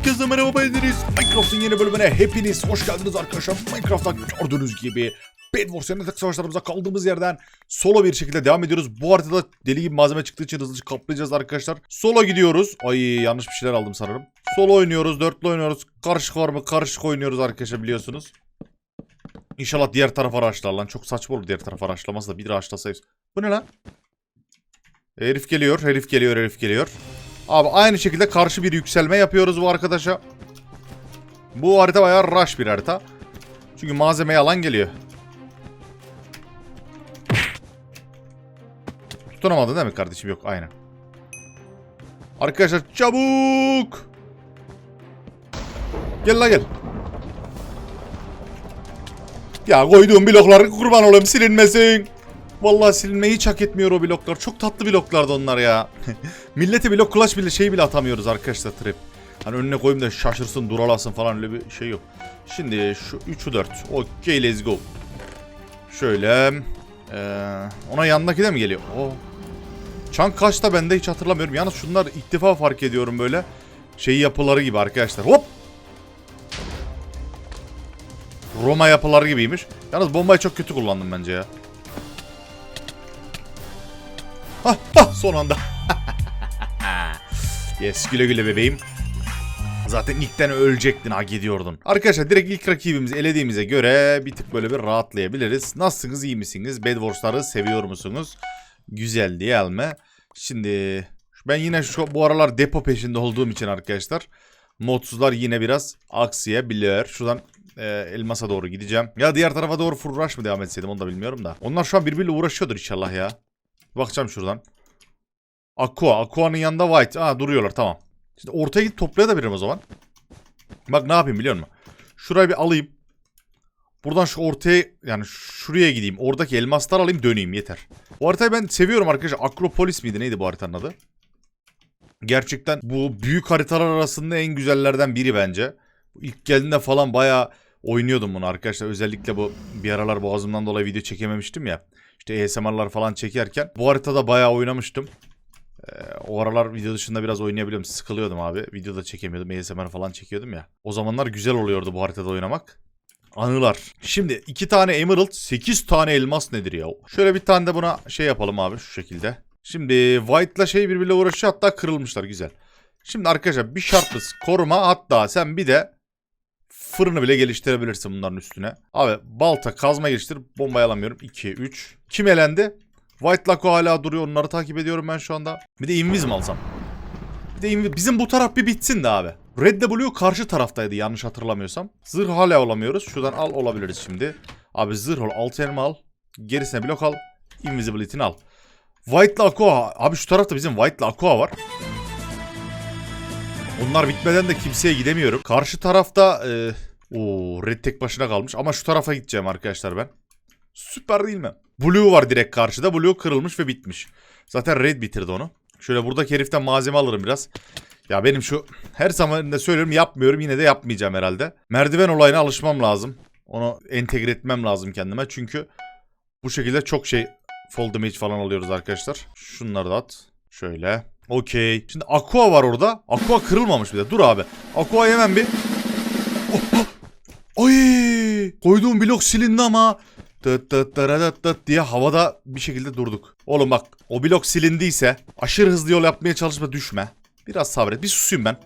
Herkese merhaba ederiz. Minecraft'ın yeni bölümüne hepiniz hoş geldiniz arkadaşlar. Minecraft'ta gördüğünüz gibi Bed Wars yatak savaşlarımıza kaldığımız yerden solo bir şekilde devam ediyoruz. Bu haritada deli gibi malzeme çıktığı için hızlıca kaplayacağız arkadaşlar. Solo gidiyoruz. Ay yanlış bir şeyler aldım sanırım. Solo oynuyoruz, dörtlü oynuyoruz. Karışık var mı? Karışık oynuyoruz arkadaşlar biliyorsunuz. İnşallah diğer tarafa araçlar lan. Çok saçma olur diğer tarafa araçlaması da bir araçlasayız. Bu ne lan? Herif geliyor, herif geliyor, herif geliyor. Abi aynı şekilde karşı bir yükselme yapıyoruz bu arkadaşa. Bu harita bayağı rush bir harita. Çünkü malzeme yalan geliyor. Tutunamadın değil mi kardeşim? Yok aynen. Arkadaşlar çabuk. Gel la gel. Ya koyduğum blokları kurban olayım silinmesin. Vallahi silinmeyi hiç hak etmiyor o bloklar. Çok tatlı bloklardı onlar ya. Millete blok kulaç bile şey bile atamıyoruz arkadaşlar trip. Hani önüne koyayım da şaşırsın duralasın falan öyle bir şey yok. Şimdi şu 3'ü 4. Okey let's go. Şöyle. Ee, ona yanındaki de mi geliyor? Oo. Çank kaçta bende hiç hatırlamıyorum. Yalnız şunlar ilk defa fark ediyorum böyle. Şey yapıları gibi arkadaşlar. Hop! Roma yapıları gibiymiş. Yalnız bombayı çok kötü kullandım bence ya. Hah, hah, son anda. yes güle güle bebeğim. Zaten ilkten ölecektin hak ediyordun. Arkadaşlar direkt ilk rakibimizi elediğimize göre bir tık böyle bir rahatlayabiliriz. Nasılsınız iyi misiniz? Bed Wars'ları seviyor musunuz? Güzel değil mi? Şimdi ben yine şu bu aralar depo peşinde olduğum için arkadaşlar modsuzlar yine biraz aksayabilir. Şuradan e, elmasa doğru gideceğim. Ya diğer tarafa doğru rush mı devam etseydim onu da bilmiyorum da. Onlar şu an birbiriyle uğraşıyordur inşallah ya. Bakacağım şuradan. Aqua. Aqua'nın yanında White. Aa duruyorlar tamam. Şimdi ortaya gidip toplayabilirim o zaman. Bak ne yapayım biliyor musun? Şurayı bir alayım. Buradan şu ortaya yani şuraya gideyim. Oradaki elmaslar alayım döneyim yeter. Bu haritayı ben seviyorum arkadaşlar. Akropolis miydi neydi bu haritanın adı? Gerçekten bu büyük haritalar arasında en güzellerden biri bence. İlk geldiğinde falan bayağı oynuyordum bunu arkadaşlar. Özellikle bu bir aralar boğazımdan dolayı video çekememiştim ya. İşte ASMR'lar falan çekerken bu haritada bayağı oynamıştım. Ee, o aralar video dışında biraz oynayabiliyorum. Sıkılıyordum abi. Videoda çekemiyordum. ASMR falan çekiyordum ya. O zamanlar güzel oluyordu bu haritada oynamak. Anılar. Şimdi iki tane emerald, 8 tane elmas nedir ya? Şöyle bir tane de buna şey yapalım abi şu şekilde. Şimdi White'la şey birbiriyle uğraşıyor hatta kırılmışlar güzel. Şimdi arkadaşlar bir şartlı koruma hatta sen bir de fırını bile geliştirebilirsin bunların üstüne. Abi balta kazma geliştir bombayı alamıyorum. 2 3. Kim elendi? White Laco hala duruyor onları takip ediyorum ben şu anda. Bir de invis mi alsam? Bir de invis. Bizim bu taraf bir bitsin de abi. Red W karşı taraftaydı yanlış hatırlamıyorsam. Zırh hala olamıyoruz. Şuradan al olabiliriz şimdi. Abi zırh ol. Alt elma al. Gerisine blok al. Invisibility'ni al. White'la Aqua. Abi şu tarafta bizim White'la Aqua var. Onlar bitmeden de kimseye gidemiyorum. Karşı tarafta... E, Oo, Red tek başına kalmış. Ama şu tarafa gideceğim arkadaşlar ben. Süper değil mi? Blue var direkt karşıda. Blue kırılmış ve bitmiş. Zaten Red bitirdi onu. Şöyle buradaki heriften malzeme alırım biraz. Ya benim şu her zaman da söylüyorum yapmıyorum yine de yapmayacağım herhalde. Merdiven olayına alışmam lazım. Onu entegre etmem lazım kendime. Çünkü bu şekilde çok şey fall damage falan alıyoruz arkadaşlar. Şunları da at. Şöyle. Okey. Şimdi Aqua var orada. Aqua kırılmamış bir de. Dur abi. Aqua'yı hemen bir... Oh, oh. Ay! Koyduğum blok silindi ama tıt tıt taradat tıt diye havada bir şekilde durduk. Oğlum bak o blok silindiyse aşırı hızlı yol yapmaya çalışma düşme. Biraz sabret. Bir susayım ben.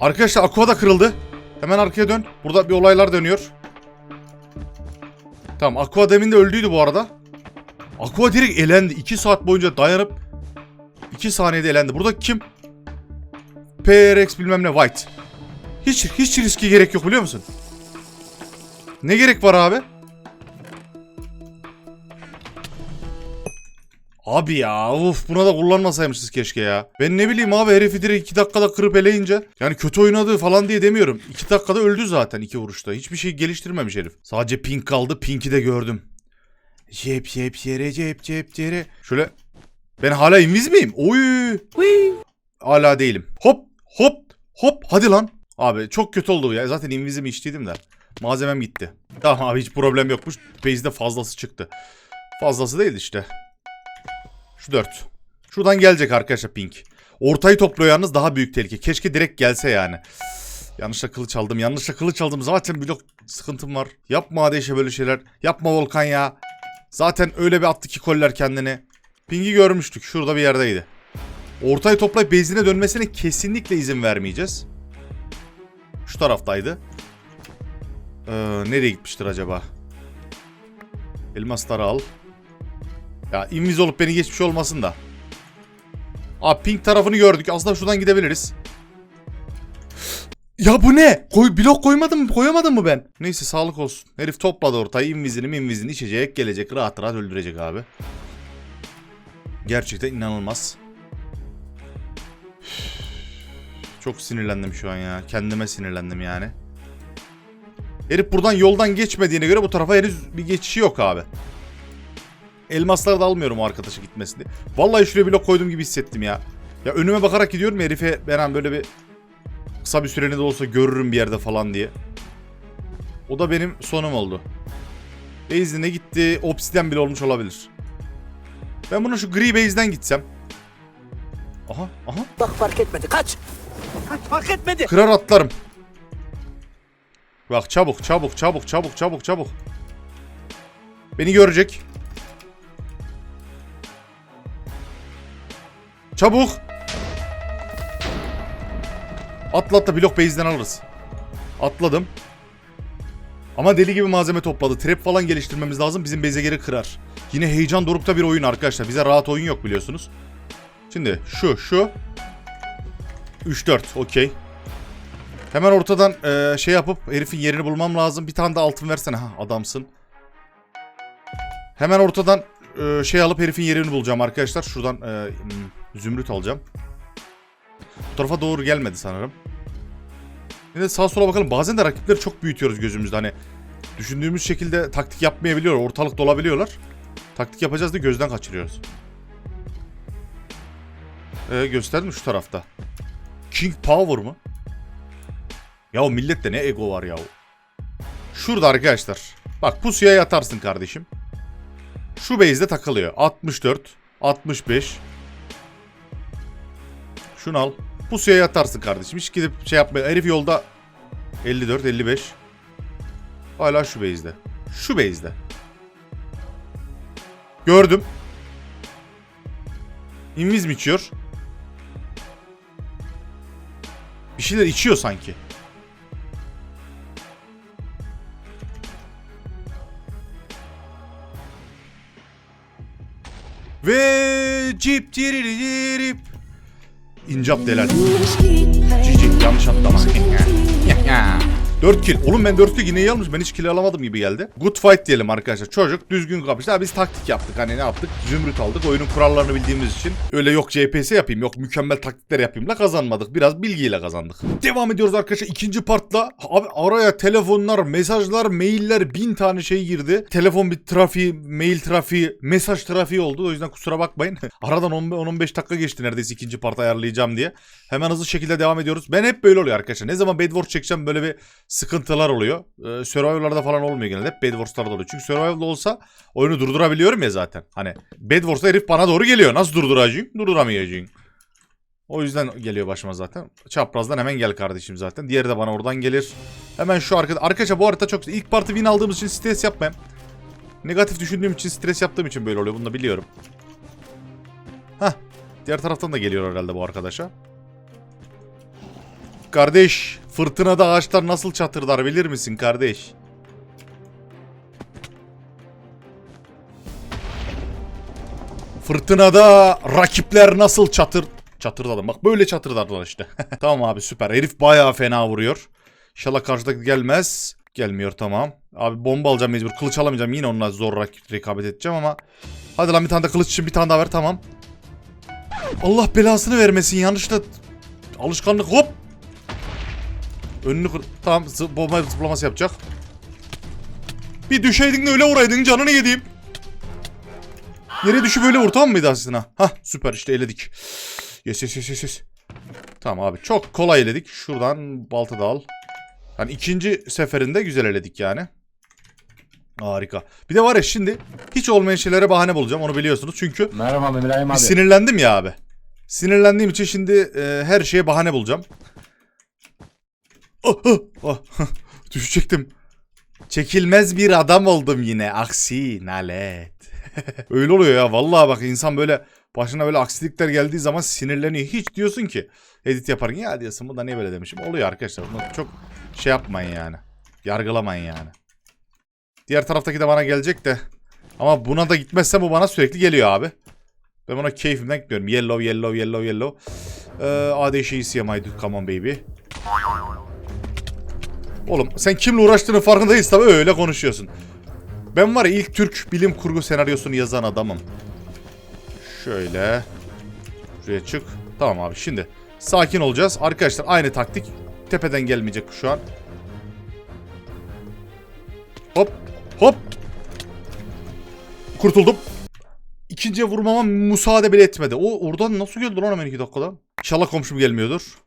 Arkadaşlar Aqua da kırıldı. Hemen arkaya dön. Burada bir olaylar dönüyor. Tamam Aqua demin de öldüydü bu arada. Aqua direkt elendi. 2 saat boyunca dayanıp 2 saniyede elendi. Burada kim? PRX bilmem ne White. Hiç hiç riski gerek yok biliyor musun? Ne gerek var abi? Abi ya uf buna da kullanmasaymışız keşke ya. Ben ne bileyim abi herifi direkt 2 dakikada kırıp eleyince. Yani kötü oynadı falan diye demiyorum. 2 dakikada öldü zaten 2 vuruşta. Hiçbir şey geliştirmemiş herif. Sadece pink kaldı. Pink'i de gördüm. Cep cep yere cep cep yere. Şöyle. Ben hala inviz miyim? Oy. Hala değilim. Hop hop hop hadi lan. Abi çok kötü oldu ya. Zaten invizimi içtiydim de. Malzemem gitti. Tamam abi hiç problem yokmuş. Base'de fazlası çıktı. Fazlası değil işte. Şu 4. Şuradan gelecek arkadaşlar pink. Ortayı topluyor yalnız daha büyük tehlike. Keşke direkt gelse yani. Yanlışla kılıç aldım. Yanlışla kılıç aldım. Zaten blok sıkıntım var. Yapma Adeşe böyle şeyler. Yapma Volkan ya. Zaten öyle bir attı ki koller kendini. Ping'i görmüştük. Şurada bir yerdeydi. Ortayı toplayıp bezine dönmesine kesinlikle izin vermeyeceğiz. Şu taraftaydı. Ee, nereye gitmiştir acaba? Elmasları al. Ya inviz olup beni geçmiş olmasın da. Abi pink tarafını gördük. Aslında şuradan gidebiliriz. Ya bu ne? Koy, blok koymadım mı? Koyamadım mı ben? Neyse sağlık olsun. Herif topladı ortayı. invizini invizini içecek. Gelecek rahat rahat öldürecek abi. Gerçekten inanılmaz. Çok sinirlendim şu an ya. Kendime sinirlendim yani. Herif buradan yoldan geçmediğine göre bu tarafa henüz bir geçişi yok abi. Elmasları da almıyorum o arkadaşa gitmesini. Vallahi şuraya blok koyduğum gibi hissettim ya. Ya önüme bakarak gidiyorum herife ben hani böyle bir kısa bir süreliğine de olsa görürüm bir yerde falan diye. O da benim sonum oldu. Base'ine gitti. Obsidian bile olmuş olabilir. Ben buna şu gri base'den gitsem. Aha aha. Bak fark etmedi. Kaç. Kaç fark etmedi. Kırar atlarım. Bak çabuk çabuk çabuk çabuk çabuk çabuk. Beni görecek. Çabuk. Atla atla blok base'den alırız. Atladım. Ama deli gibi malzeme topladı. Trap falan geliştirmemiz lazım. Bizim base'e geri kırar. Yine heyecan dorukta bir oyun arkadaşlar. Bize rahat oyun yok biliyorsunuz. Şimdi şu şu. 3-4 okey. Hemen ortadan eee, şey yapıp herifin yerini bulmam lazım. Bir tane de altın versene. Ha adamsın. Hemen ortadan eee, şey alıp herifin yerini bulacağım arkadaşlar. Şuradan eee, hmm, zümrüt alacağım. Bu tarafa doğru gelmedi sanırım. Yine sağa sola bakalım. Bazen de rakipleri çok büyütüyoruz gözümüzde. Hani düşündüğümüz şekilde taktik yapmayabiliyorlar. Ortalık dolabiliyorlar. Taktik yapacağız da gözden kaçırıyoruz. Ee, gösterdim şu tarafta. King Power mı? Ya o millette ne ego var ya. Şurada arkadaşlar. Bak pusuya yatarsın kardeşim. Şu base'de takılıyor. 64, 65. Şunu al. Pusuya yatarsın kardeşim. Hiç gidip şey yapma. Herif yolda 54, 55. Hala şu base'de. Şu base'de. Gördüm. İnviz mi içiyor? Bir şeyler içiyor sanki. Ve cip tiririp. İncap delal. Cici yanlış atlama. 4 kill. Oğlum ben 4 kill yine iyi almış. Ben hiç kill alamadım gibi geldi. Good fight diyelim arkadaşlar. Çocuk düzgün kapıştı. Ha, biz taktik yaptık. Hani ne yaptık? Zümrüt aldık. Oyunun kurallarını bildiğimiz için. Öyle yok CPS yapayım. Yok mükemmel taktikler yapayım. La kazanmadık. Biraz bilgiyle kazandık. Devam ediyoruz arkadaşlar. ikinci partla. Abi araya telefonlar, mesajlar, mailler bin tane şey girdi. Telefon bir trafiği, mail trafiği, mesaj trafiği oldu. O yüzden kusura bakmayın. Aradan 10-15 dakika geçti neredeyse ikinci part ayarlayacağım diye. Hemen hızlı şekilde devam ediyoruz. Ben hep böyle oluyor arkadaşlar. Ne zaman Bed Wars çekeceğim böyle bir sıkıntılar oluyor. Ee, Survivor'larda falan olmuyor genelde. Hep Wars'larda oluyor. Çünkü Survivor'da olsa oyunu durdurabiliyorum ya zaten. Hani Bed Wars'ta herif bana doğru geliyor. Nasıl durduracağım? Durduramayacağım. O yüzden geliyor başıma zaten. Çaprazdan hemen gel kardeşim zaten. Diğeri de bana oradan gelir. Hemen şu arkada. Arkadaşlar bu harita çok. İlk parti win aldığımız için stres yapmayayım. Negatif düşündüğüm için stres yaptığım için böyle oluyor. Bunu da biliyorum. Hah. Diğer taraftan da geliyor herhalde bu arkadaşa. Kardeş, fırtınada ağaçlar nasıl çatırdar bilir misin kardeş? Fırtınada rakipler nasıl çatır... Çatırdadım bak böyle çatırdarlar işte. tamam abi süper. Herif bayağı fena vuruyor. İnşallah karşıdaki gelmez. Gelmiyor tamam. Abi bomba alacağım mecbur. Kılıç alamayacağım. Yine onunla zor rak- rekabet edeceğim ama. Hadi lan bir tane de kılıç için bir tane daha ver tamam. Allah belasını vermesin yanlışlıkla. Alışkanlık hop. Önünü kır... Tamam zı- bomba zıplaması yapacak. Bir düşeydin de öyle vuraydın canını yediğim. Yere düşüp öyle vur tamam mıydı aslında? Hah süper işte eledik. Yes yes yes yes yes. Tamam abi çok kolay eledik. Şuradan balta da al. Yani ikinci seferinde güzel eledik yani. Harika. Bir de var ya şimdi hiç olmayan şeylere bahane bulacağım onu biliyorsunuz. Çünkü Merhaba bir abi. sinirlendim ya abi. Sinirlendiğim için şimdi e, her şeye bahane bulacağım. Oh, oh, oh. Düşecektim. Çekilmez bir adam oldum yine. Aksi nalet. Öyle oluyor ya. Vallahi bak insan böyle başına böyle aksilikler geldiği zaman sinirleniyor. Hiç diyorsun ki edit yaparken ya diyorsun bu da niye böyle demişim. Oluyor arkadaşlar. Bunu çok şey yapmayın yani. Yargılamayın yani. Diğer taraftaki de bana gelecek de. Ama buna da gitmezsem bu bana sürekli geliyor abi. Ben buna keyfimden gitmiyorum. Yellow, yellow, yellow, yellow. Ee, ADŞ'yi CMI. Come on baby. Oğlum sen kimle uğraştığının farkındayız tabii öyle konuşuyorsun. Ben var ya ilk Türk bilim kurgu senaryosunu yazan adamım. Şöyle. Şuraya çık. Tamam abi şimdi. Sakin olacağız. Arkadaşlar aynı taktik. Tepeden gelmeyecek şu an. Hop. Hop. Kurtuldum. İkinciye vurmama müsaade bile etmedi. O oradan nasıl geldi lan hemen iki dakikada? İnşallah komşum gelmiyordur.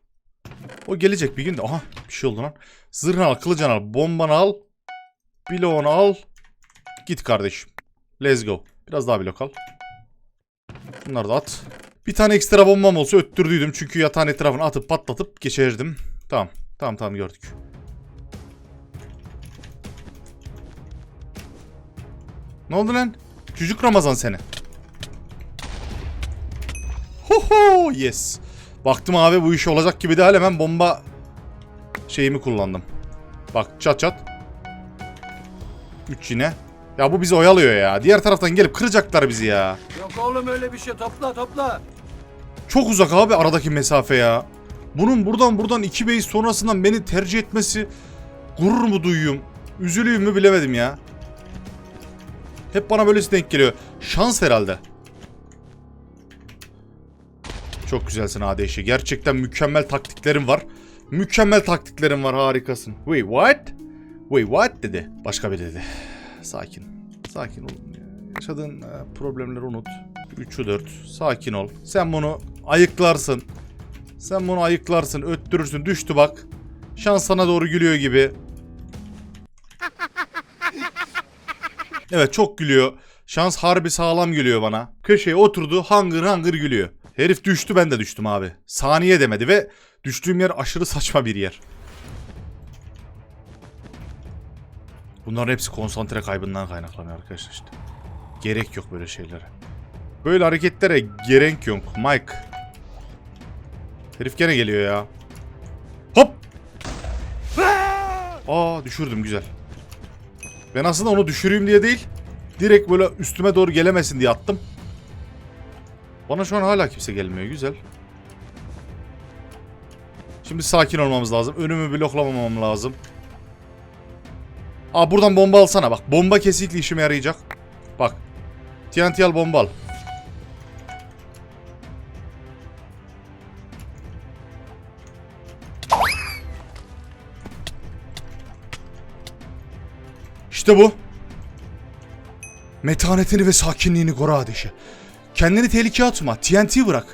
O gelecek bir gün de. Aha bir şey oldu lan. Zırhını al, kılıcını al, bombanı al. Bloğunu al. Git kardeşim. Let's go. Biraz daha blok al. Bunları da at. Bir tane ekstra bombam olsa öttürdüydüm. Çünkü yatağın etrafına atıp patlatıp geçerdim. Tamam. Tamam tamam gördük. Ne oldu lan? Çocuk Ramazan seni. Ho ho yes. Baktım abi bu iş olacak gibi değil hemen bomba şeyimi kullandım. Bak çat çat. 3 yine. Ya bu bizi oyalıyor ya. Diğer taraftan gelip kıracaklar bizi ya. Yok oğlum öyle bir şey topla topla. Çok uzak abi aradaki mesafe ya. Bunun buradan buradan iki base sonrasından beni tercih etmesi gurur mu duyuyorum? Üzülüyüm mü bilemedim ya. Hep bana böylesi denk geliyor. Şans herhalde. Çok güzelsin ADŞ. Gerçekten mükemmel taktiklerin var. Mükemmel taktiklerin var harikasın. Wait what? Wait what dedi. Başka biri dedi. Sakin. Sakin ya. Yaşadığın e, problemleri unut. 3'ü 4. Sakin ol. Sen bunu ayıklarsın. Sen bunu ayıklarsın. Öttürürsün. Düştü bak. Şans sana doğru gülüyor gibi. Evet çok gülüyor. Şans harbi sağlam gülüyor bana. Köşeye oturdu hangır hangır gülüyor. Herif düştü ben de düştüm abi. Saniye demedi ve düştüğüm yer aşırı saçma bir yer. Bunların hepsi konsantre kaybından kaynaklanıyor arkadaşlar işte. Gerek yok böyle şeylere. Böyle hareketlere gerek yok Mike. Herif gene geliyor ya. Hop! Aa düşürdüm güzel. Ben aslında onu düşüreyim diye değil. Direkt böyle üstüme doğru gelemesin diye attım. Bana şu an hala kimse gelmiyor. Güzel. Şimdi sakin olmamız lazım. Önümü bloklamamam lazım. Aa buradan bomba alsana bak. Bomba kesinlikle işime yarayacak. Bak. TNT al bomba al. İşte bu. Metanetini ve sakinliğini koru ateşi. Kendini tehlikeye atma. TNT bırak.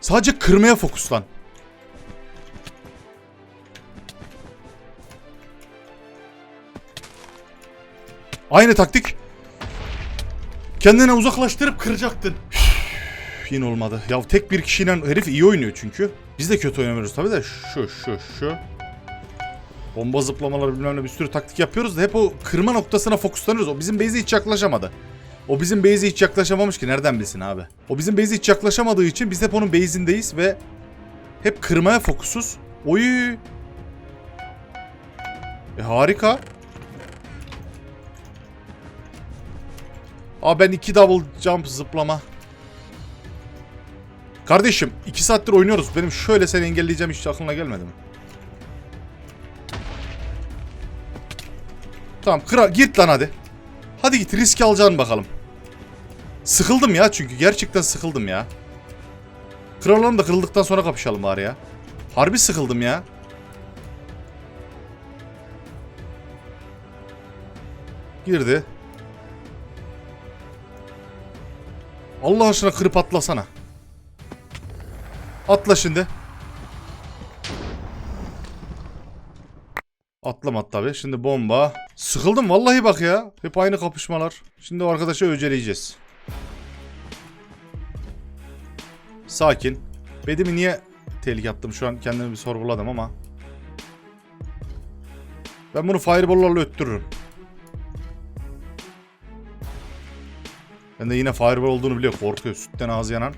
Sadece kırmaya fokuslan. Aynı taktik. Kendine uzaklaştırıp kıracaktın. Üf, Yine olmadı. Ya tek bir kişiyle herif iyi oynuyor çünkü. Biz de kötü oynamıyoruz tabii de şu şu şu. Bomba zıplamaları bilmem ne bir sürü taktik yapıyoruz da hep o kırma noktasına fokuslanıyoruz. O bizim base'e hiç yaklaşamadı. O bizim base'e hiç yaklaşamamış ki nereden bilsin abi. O bizim base'e hiç yaklaşamadığı için biz hep onun base'indeyiz ve hep kırmaya fokusuz. Oy. E harika. Aa ben iki double jump zıplama. Kardeşim iki saattir oynuyoruz. Benim şöyle seni engelleyeceğim hiç aklına gelmedi mi? Tamam kıra git lan hadi. Hadi git risk alacaksın bakalım. Sıkıldım ya çünkü gerçekten sıkıldım ya. Krallarım da kırıldıktan sonra kapışalım bari ya. Harbi sıkıldım ya. Girdi. Allah aşkına kırıp atlasana. Atla şimdi. Atlamadı tabi. Şimdi bomba. Sıkıldım vallahi bak ya. Hep aynı kapışmalar. Şimdi o arkadaşı öceleyeceğiz. Sakin. Bedimi niye tehlike attım şu an kendimi bir sorguladım ama. Ben bunu fireball'larla öttürürüm. Ben de yine fireball olduğunu biliyor. Korkuyor. Sütten ağzı yanan.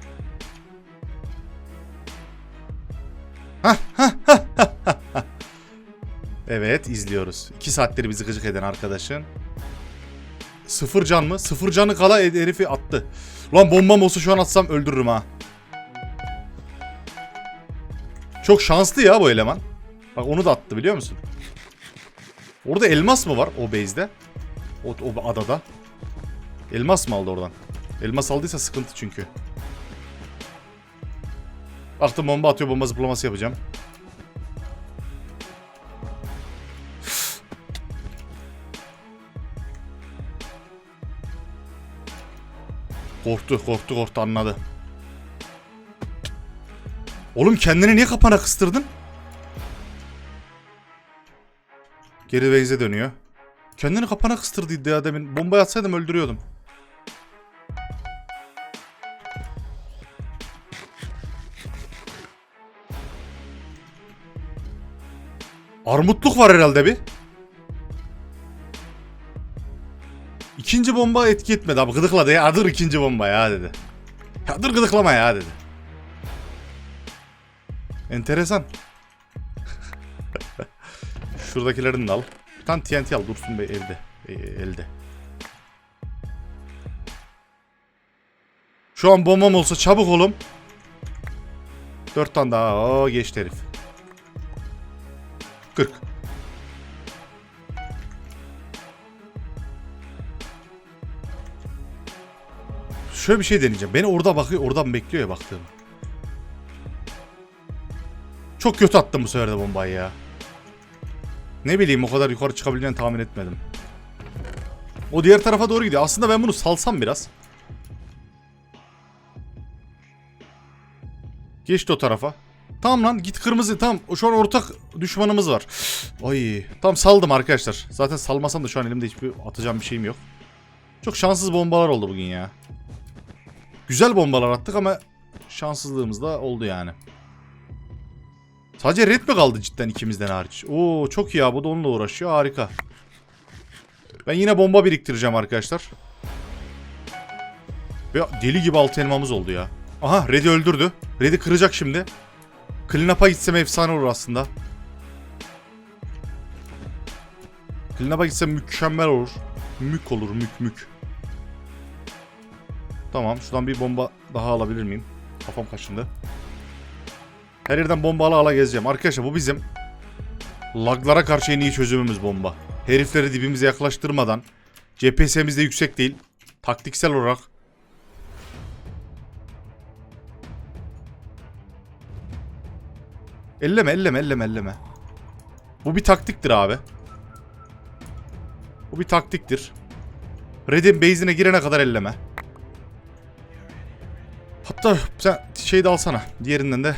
evet izliyoruz. 2 saattir bizi gıcık eden arkadaşın. Sıfır can mı? Sıfır canı kala her- herifi attı. Lan bombam olsa şu an atsam öldürürüm ha. Çok şanslı ya bu eleman. Bak onu da attı biliyor musun? Orada elmas mı var o base'de? O, o adada. Elmas mı aldı oradan? Elmas aldıysa sıkıntı çünkü. Baktım bomba atıyor bomba zıplaması yapacağım. Korktu korktu korktu anladı. Oğlum kendini niye kapana kıstırdın? Geri base'e dönüyor. Kendini kapana kıstırdıydı ya demin. Bomba atsaydım öldürüyordum. Armutluk var herhalde bir. İkinci bomba etki etmedi abi gıdıkladı ya dur ikinci bomba ya dedi. Ya dur gıdıklama ya dedi. Enteresan. Şuradakilerini de al. Bir tane TNT al dursun be evde. e, elde. Şu an bombam olsa çabuk olum. Dört tane daha. Oo geçti herif. 40. Şöyle bir şey deneyeceğim. Beni orada bakıyor, oradan bekliyor ya baktığım. Çok kötü attım bu sefer de bombayı ya. Ne bileyim o kadar yukarı çıkabileceğini tahmin etmedim. O diğer tarafa doğru gidiyor. Aslında ben bunu salsam biraz. Geçti o tarafa. Tamam lan git kırmızı tamam. Şu an ortak düşmanımız var. Ay tam saldım arkadaşlar. Zaten salmasam da şu an elimde hiçbir atacağım bir şeyim yok. Çok şanssız bombalar oldu bugün ya. Güzel bombalar attık ama şanssızlığımız da oldu yani. Sadece red mi kaldı cidden ikimizden hariç? Oo çok iyi ya bu da onunla uğraşıyor harika. Ben yine bomba biriktireceğim arkadaşlar. Ve deli gibi altı elmamız oldu ya. Aha Red'i öldürdü. Red'i kıracak şimdi. Clean up'a gitsem efsane olur aslında. Clean up'a gitsem mükemmel olur. Mük olur mük mük. Tamam şuradan bir bomba daha alabilir miyim? Kafam kaşındı. Her yerden bomba ala ala gezeceğim. Arkadaşlar bu bizim laglara karşı en iyi çözümümüz bomba. Herifleri dibimize yaklaştırmadan CPS'miz de yüksek değil. Taktiksel olarak Elleme elleme elleme elleme. Bu bir taktiktir abi. Bu bir taktiktir. Red'in base'ine girene kadar elleme. Hatta sen şey de alsana. Diğerinden de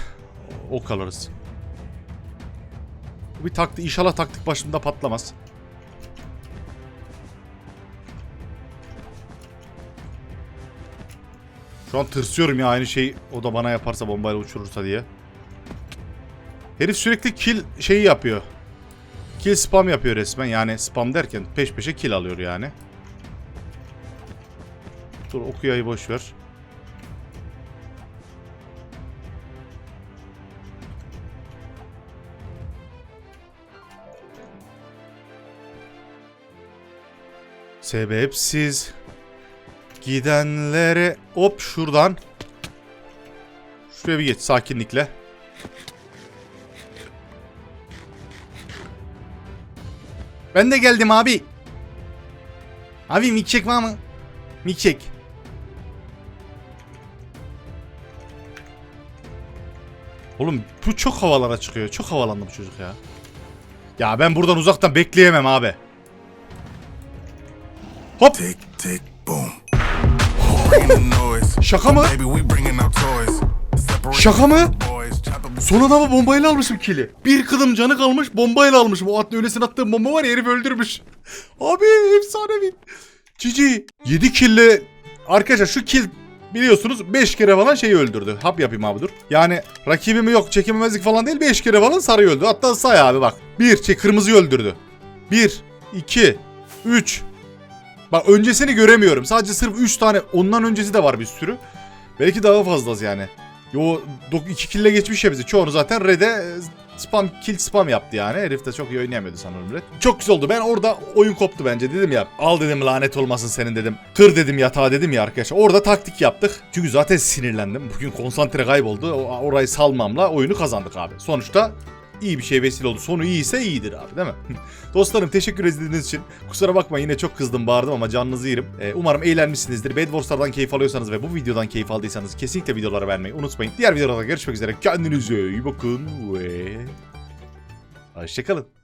ok alırız. Bu bir taktik. İnşallah taktik başında patlamaz. Şu an tırsıyorum ya aynı şey o da bana yaparsa bombayla uçurursa diye. Herif sürekli kill şeyi yapıyor. Kill spam yapıyor resmen. Yani spam derken peş peşe kill alıyor yani. Dur okuyayı boş ver. Sebepsiz gidenlere hop şuradan şuraya bir geç sakinlikle. Ben de geldim abi. Abi mikçek var mı? Mikçek. Oğlum bu çok havalara çıkıyor. Çok havalandı bu çocuk ya. Ya ben buradan uzaktan bekleyemem abi. Hop. Tick tick boom. Şaka mı? Şaka mı? Son adamı bombayla almışım kili. Bir kıdım canı kalmış bombayla almışım. O atlı öylesine attığım bomba var ya herif öldürmüş. Abi efsanevi. Cici. 7 kille. Arkadaşlar şu kill biliyorsunuz 5 kere falan şeyi öldürdü. Hap yapayım abi dur. Yani rakibimi yok çekememezlik falan değil 5 kere falan sarıyı öldü. Hatta say abi bak. 1 şey kırmızıyı öldürdü. 1 2 3 Bak öncesini göremiyorum. Sadece sırf 3 tane ondan öncesi de var bir sürü. Belki daha fazlası yani. Yo 2 kille geçmiş ya bizi. Çoğunu zaten Red'e e, spam kill spam yaptı yani. Herif de çok iyi oynayamıyordu sanırım Red. Çok güzel oldu. Ben orada oyun koptu bence. Dedim ya al dedim lanet olmasın senin dedim. Kır dedim yatağı dedim ya arkadaşlar. Orada taktik yaptık. Çünkü zaten sinirlendim. Bugün konsantre kayboldu. Orayı salmamla oyunu kazandık abi. Sonuçta iyi bir şey vesile oldu. Sonu iyiyse iyidir abi değil mi? Dostlarım teşekkür izlediğiniz için. Kusura bakmayın yine çok kızdım bağırdım ama canınızı yerim. Ee, umarım eğlenmişsinizdir. Bed Wars'lardan keyif alıyorsanız ve bu videodan keyif aldıysanız kesinlikle videolara vermeyi unutmayın. Diğer videolarda görüşmek üzere. Kendinize iyi bakın ve... Hoşçakalın.